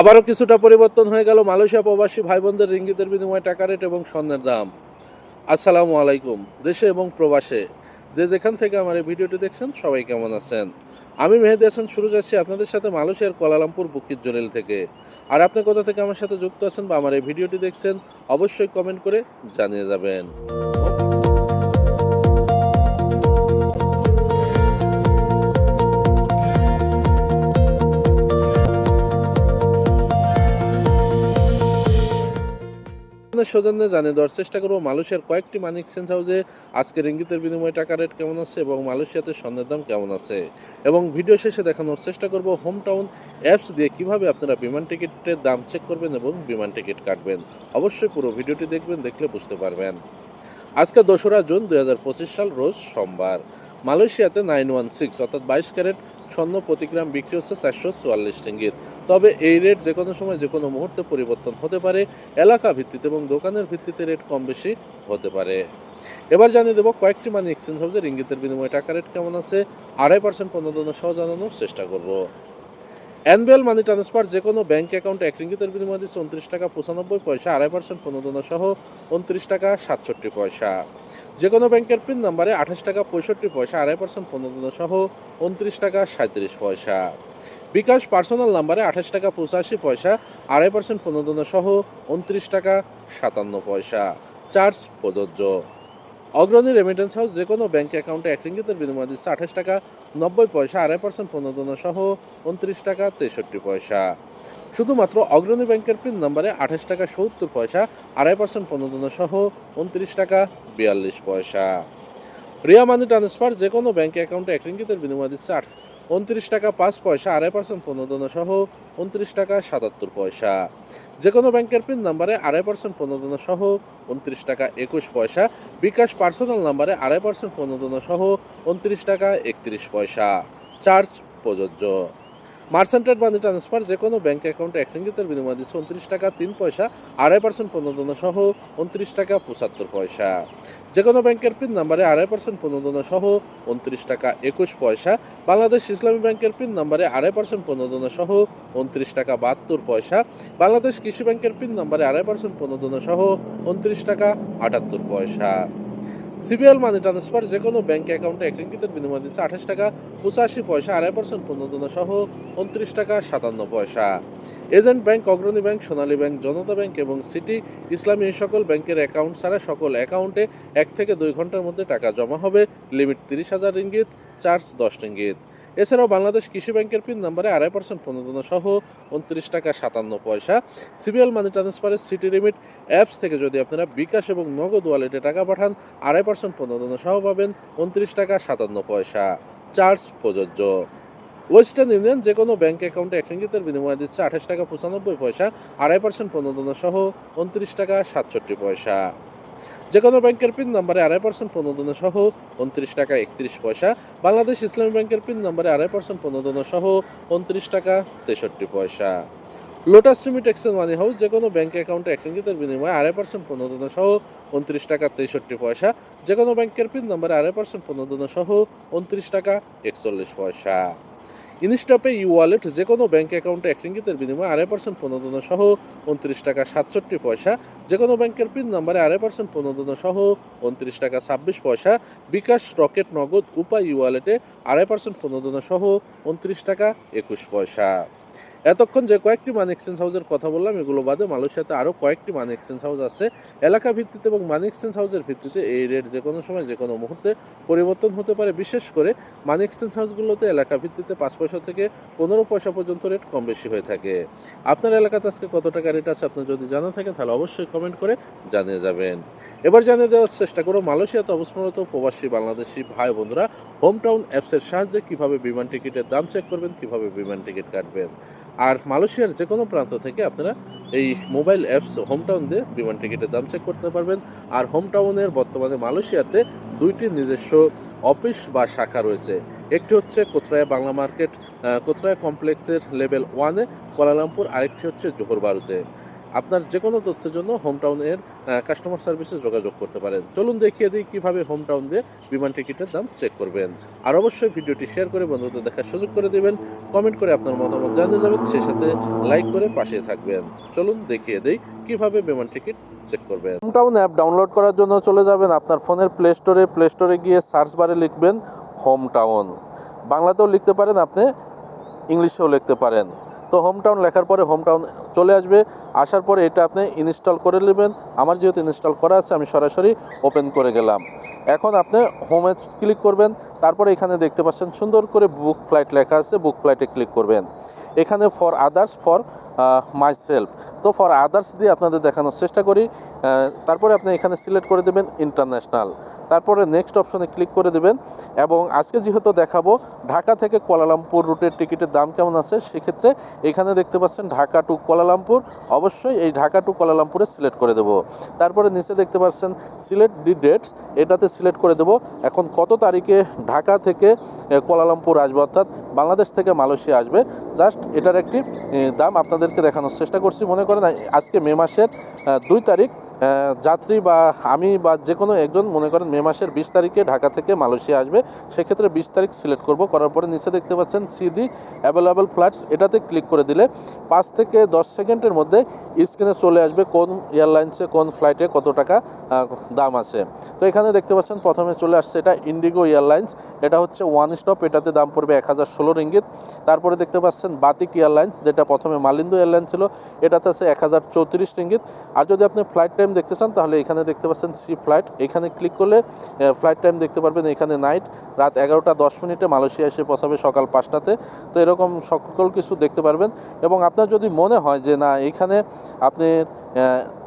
আবারও কিছুটা পরিবর্তন হয়ে গেল মালয়েশিয়া প্রবাসী ভাই বোনদের রিঙ্গিতের বিনিময়ে টাকা রেট এবং স্বর্ণের দাম। আসসালামু আলাইকুম, দেশে এবং প্রবাসে। যে যেখান থেকে আমার এই ভিডিওটি দেখছেন, সবাই কেমন আছেন? আমি মেহেদি হাসান, শুরু যাচ্ছি আপনাদের সাথে মালয়েশিয়ার কোয়ালালামপুর বুকির জলিল থেকে। আর আপনি কোথা থেকে আমার সাথে যুক্ত আছেন বা আমার এই ভিডিওটি দেখছেন, অবশ্যই কমেন্ট করে জানিয়ে যাবেন। আপনাদের সৌজন্যে জানিয়ে দেওয়ার চেষ্টা করব, মালয়েশিয়ার কয়েকটি মানি এক্সচেঞ্জ হাউসে আজকে রিঙ্গিতের বিনিময়ে টাকা রেট কেমন আছে এবং মালয়েশিয়াতে স্বর্ণের দাম কেমন আছে? এবং ভিডিও শেষে দেখানোর চেষ্টা করব হোম টাউন অ্যাপস দিয়ে কীভাবে আপনারা বিমান টিকিটের দাম চেক করবেন এবং বিমান টিকিট কাটবেন। অবশ্যই পুরো ভিডিওটি দেখবেন, দেখলে বুঝতে পারবেন। আজকে দোসরা জুন দুই হাজার পঁচিশ সাল, রোজ সোমবার। মালয়েশিয়াতে নাইন ওয়ান সিক্স অর্থাৎ বাইশ ক্যারেট স্বর্ণ প্রতি গ্রাম বিক্রি হচ্ছে চারশো চুয়াল্লিশ রিঙ্গিত। তবে এই রেট যে কোনো সময় যে কোনো মুহূর্তে পরিবর্তন হতে পারে, এলাকা ভিত্তিতে এবং দোকানের ভিত্তিতে রেট কম বেশি হতে পারে। এবার জানিয়ে দেবো কয়েকটি মানি এক্সচেঞ্জ হাউসের রিঙ্গিতের বিনিময়ে টাকা রেট কেমন আছে, আড়াই পার্সেন্ট পনেরো সহ জানানোর চেষ্টা করব। অ্যানুয়াল মানি ট্রান্সফার যে কোনো ব্যাঙ্ক অ্যাকাউন্টে এক রিঙ্গিতের বিনিময়ে দিচ্ছে উনত্রিশ টাকা পঁচানব্বই পয়সা, আড়াই পার্সেন্ট পনেরো সহ উনত্রিশ টাকা সাতষট্টি পয়সা। যে কোনো ব্যাংকের পিন নাম্বারে আঠাশ টাকা পঁয়ষট্টি পয়সা, আড়াই পার্সেন্ট পনেরো সহ উনত্রিশ টাকা সাঁত্রিশ পয়সা। বিকাশ পার্সোনাল নাম্বারে আঠাশ টাকা পঁচাশি পয়সা, আড়াই পার্সেন্ট প্রণোদনা সহ উনত্রিশ টাকা সাতান্ন পয়সা। চার্জ প্রযোজ্য। অগ্রণী রেমিটেন্স হাউস যে কোনো ব্যাঙ্ক অ্যাকাউন্টে এক রিঙ্গিতের বিনিময় দিচ্ছে আঠাশ টাকা, নব্বই পয়সা, আড়াই পার্সেন্ট প্রণোদনা সহ উনত্রিশ টাকা, তেষট্টি পয়সা। শুধুমাত্র অগ্রণী ব্যাংকের পিন নাম্বারে আঠাশ টাকা, সত্তর পয়সা, আড়াই পার্সেন্ট প্রণোদনা সহ উনত্রিশ টাকা, বিয়াল্লিশ পয়সা। রিয়া মানি ট্রান্সফার যে কোনো ব্যাঙ্ক অ্যাকাউন্টে এক রিঙ্গিতের বিনিময় দিচ্ছে আট উনত্রিশ টাকা পাঁচ পয়সা, আড়াই পার্সেন্ট প্রণোদনা সহ উনত্রিশ টাকা সাতাত্তর পয়সা। যে কোনো ব্যাংকের পিন নাম্বারে আড়াই পার্সেন্ট প্রণোদনা সহ উনত্রিশ টাকা একুশ পয়সা। বিকাশ পার্সোনাল নাম্বারে আড়াই পার্সেন্ট প্রণোদনা সহ উনত্রিশ টাকা একত্রিশ পয়সা। চার্জ প্রযোজ্য। মার্সেন্টেড মানি ট্রান্সফার, যে কোনো ব্যাঙ্ক অ্যাকাউন্টে এক রিঙ্গিতের বিনিময় দিচ্ছে উনত্রিশ টাকা, তিন পয়সা, আড়াই পার্সেন্ট প্রণোদনা সহ উনত্রিশ টাকা, পঁচাত্তর পয়সা। যে কোনো ব্যাংকের পিন নাম্বারে আড়াই পার্সেন্ট প্রণোদনা সহ উনত্রিশ টাকা, একুশ পয়সা। বাংলাদেশ ইসলামী ব্যাংকের পিন নাম্বারে আড়াই পার্সেন্ট প্রণোদনা সহ উনত্রিশ টাকা, বাহাত্তর পয়সা। বাংলাদেশ কৃষি ব্যাংকের পিন নাম্বারে আড়াই পার্সেন্ট প্রণোদনা সহ উনত্রিশ টাকা, আটাত্তর পয়সা। সিবিএল মানি ট্রান্সফার যে কোনো ব্যাঙ্ক অ্যাকাউন্টে এক রিঙ্গিতের বিনিময় দিচ্ছে আঠাশ টাকা, পঁচাশি পয়সা, আড়াই পার্সেন্ট প্রণোদনা সহ উনত্রিশ টাকা, সাতান্ন পয়সা। Agent bank Agrani bank Sonali bank Janata bank এবং সিটি ইসলামী এই সকল ব্যাংকের অ্যাকাউন্ট ছাড়া সকল অ্যাকাউন্টে এক থেকে দুই ঘণ্টার মধ্যে টাকা জমা হবে। লিমিট তিরিশ হাজার রিঙ্গিত চার্জ দশ রিঙ্গিত এছাড়াও বাংলাদেশ কৃষি ব্যাংকের পিন নাম্বারে আড়াই পার্সেন্ট প্রণোদনা সহ উনত্রিশ টাকা সাতান্ন পয়সা। সিবিএল মানি ট্রান্সফারের সিটি লিমিট অ্যাপস থেকে যদি আপনারা বিকাশ এবং নগদ ওয়ালেটে টাকা পাঠান, আড়াই পার্সেন্ট প্রণোদনা সহ পাবেন উনত্রিশ টাকা সাতান্ন পয়সা। চার্জ প্রযোজ্য। ওয়েস্টার্ন ইউনিয়ন যে কোনো ব্যাংক অ্যাকাউন্টে এক রিঙ্গিতের বিনিময় দিচ্ছে আঠাশ টাকা পঁচানব্বই পয়সা, আড়াই পার্সেন্ট প্রণোদনা সহ উনত্রিশ টাকা সাতষট্টি পয়সা। যে কোনো ব্যাংকের পিন নাম্বারে আড়াই পার্সেন্ট প্রণোদনা সহ উনত্রিশ টাকা একত্রিশ পয়সা। বাংলাদেশ ইসলামী ব্যাংকের পিন নাম্বারে আড়াই পার্সেন্ট প্রণোদনা সহ উনত্রিশ টাকা তেষট্টি পয়সা। লোটাস সিমিট এক্সচেঞ্জ মানি হাউস যে কোনো ব্যাঙ্ক অ্যাকাউন্টে এক বিনিময়ে আড়াই পার্সেন্ট প্রণোদনা সহ উনত্রিশ টাকা তেষট্টি পয়সা। যে কোনো ব্যাংকের পিন নাম্বারে আড়াই পার্সেন্ট প্রণোদনা সহ উনত্রিশ টাকা একচল্লিশ পয়সা। ইনস্টপে ই ওয়ালেট যে কোনো ব্যাঙ্ক অ্যাকাউন্টে এক রিঙ্গিতের বিনিময়ে আড়াই পার্সেন্ট প্রণোদনা সহ উনত্রিশ টাকা সাতষট্টি পয়সা যে কোনো ব্যাংকের পিন নাম্বারে আড়াই পার্সেন্ট প্রণোদনা সহ উনত্রিশ টাকা ছাব্বিশ পয়সা, বিকাশ, রকেট, নগদ, উপায় ই ওয়ালেটে আড়াই পার্সেন্ট প্রণোদনা সহ উনত্রিশ টাকা একুশ পয়সা। এতক্ষণ যে কয়েকটি মানি এক্সচেঞ্জ হাউসের কথা বললাম, এগুলো বাদে মালয়েশিয়াতে আরও কয়েকটি মানি এক্সচেঞ্জ হাউস আছে। এলাকা ভিত্তিতে এবং মানি এক্সচেঞ্জ হাউসের ভিত্তিতে এই রেট যে কোনো সময় যে কোনো মুহূর্তে পরিবর্তন হতে পারে। বিশেষ করে মানি এক্সচেঞ্জ হাউসগুলোতে এলাকা ভিত্তিতে পাঁচ পয়সা থেকে পনেরো পয়সা পর্যন্ত রেট কম বেশি হয়ে থাকে। আপনার এলাকাতে আজকে কত টাকা রেট আছে, আপনার যদি জানা থাকে তাহলে অবশ্যই কমেন্ট করে জানিয়ে যাবেন। এবার জানিয়ে দেওয়ার চেষ্টা করো, মালয়েশিয়াতে অবস্থানরত প্রবাসী বাংলাদেশি ভাই বন্ধুরা হোম টাউন অ্যাপসের সাহায্যে কীভাবে বিমান টিকিটের দাম চেক করবেন, কীভাবে বিমান টিকিট কাটবেন? আর মালয়েশিয়ার যে কোনো প্রান্ত থেকে আপনারা এই মোবাইল অ্যাপস হোম টাউন দিয়ে বিমান টিকিটের দাম চেক করতে পারবেন। আর হোম টাউনের বর্তমানে মালয়েশিয়াতে দুইটি নিজস্ব অফিস বা শাখা রয়েছে। একটি হচ্ছে কোথরায়া বাংলা মার্কেট কোথরায়া কমপ্লেক্সের লেভেল ওয়ানে কোয়ালালামপুর, আরেকটি হচ্ছে জোহর বারুতে। আপনার যে কোনো তথ্যের জন্য হোম টাউনের কাস্টমার সার্ভিসে যোগাযোগ করতে পারেন। চলুন দেখিয়ে দিই কীভাবে হোম টাউন দিয়ে বিমান টিকিটের দাম চেক করবেন। আর অবশ্যই ভিডিওটি শেয়ার করে বন্ধুদের দেখার সুযোগ করে দেবেন। কমেন্ট করে আপনার মতামত জানিয়ে যাবেন, সেই সাথে লাইক করে পাশে থাকবেন। চলুন দেখিয়ে দিই কীভাবে বিমান টিকিট চেক করবেন। হোম টাউন অ্যাপ ডাউনলোড করার জন্য চলে যাবেন আপনার ফোনের প্লে স্টোরে প্লে স্টোরে গিয়ে সার্চ বারে লিখবেন হোম টাউন বাংলাতেও লিখতে পারেন আপনি, ইংলিশেও লিখতে পারেন। তো হোম টাউন লেখার পরে হোম টাউন চলে আসবে। আসার পরে এটা আপনি ইনস্টল করে নেবেন। আমার যেহেতু ইনস্টল করা আছে, আমি সরাসরি ওপেন করে গেলাম। এখন আপনি হোমে ক্লিক করবেন। তারপরে এখানে দেখতে পাচ্ছেন সুন্দর করে বুক ফ্লাইট লেখা আছে। বুক ফ্লাইটে ক্লিক করবেন। এখানে for others for myself তো ফর আদার্স দিয়ে আপনাদের দেখানোর চেষ্টা করি। তারপরে আপনি এখানে সিলেক্ট করে দেবেন ইন্টারন্যাশনাল তারপরে নেক্সট অপশনে ক্লিক করে দেবেন। এবং আজকে যেহেতু দেখাবো, ঢাকা থেকে কুয়ালালামপুর রুটের টিকিটের দাম কেমন আছে, সেক্ষেত্রে এখানে দেখতে পাচ্ছেন ঢাকা টু কুয়ালালামপুর। অবশ্যই এই ঢাকা টু কুয়ালালামপুরে সিলেক্ট করে দেবো। তারপরে নিচে দেখতে পাচ্ছেন সিলেক্ট ডি ডেটস এটাতে সিলেক্ট করে দেবো। এখন কত তারিখে ঢাকা থেকে কুয়ালালামপুর আসবে, অর্থাৎ বাংলাদেশ থেকে মালয়েশিয়া আসবে। জাস্ট এটার একটি দাম আপনাদেরকে দেখানোর চেষ্টা করছি। মনে করেন আজকে মে মাসের দুই তারিখ যাত্রী বা আমি বা যে কোনো একজন, মনে করেন মে মাসের বিশ তারিখে ঢাকা থেকে মালয়েশিয়া আসবে, সেক্ষেত্রে বিশ তারিখ সিলেক্ট করব। করার পরে নিচে দেখতে পাচ্ছেন সিডি অ্যাভেলেবল ফ্লাইটস এটাতে ক্লিক করে দিলে পাঁচ থেকে দশ সেকেন্ডের মধ্যে স্ক্রিনে চলে আসবে কোন এয়ারলাইন্সে কোন ফ্লাইটে কত টাকা দাম আছে। তো এখানে দেখতে পাচ্ছেন প্রথমে চলে আসছে এটা ইন্ডিগো এয়ারলাইন্স এটা হচ্ছে ওয়ান স্টপ এটাতে দাম পড়বে এক হাজার ষোলো রিঙ্গিত তারপরে দেখতে পাচ্ছেন বাতিক এয়ারলাইন্স যেটা প্রথমে মালিন্দু এয়ারলাইন ছিল, এটাতে আছে এক হাজার চৌত্রিশ রিঙ্গিত আর যদি আপনি ফ্লাইট টাইম দেখতে চান, তাহলে এখানে দেখতে পাচ্ছেন সি ফ্লাইট এখানে ক্লিক করলে ফ্লাইট টাইম দেখতে পারবেন এখানে নাইট রাত এগারোটা দশ মিনিটে মালয়েশিয়া এসে পৌঁছাবে সকাল পাঁচটাতে। তো এরকম সকল কিছু দেখতে পারবেন। এবং আপনার যদি মনে হয় যে না, এখানে আপনি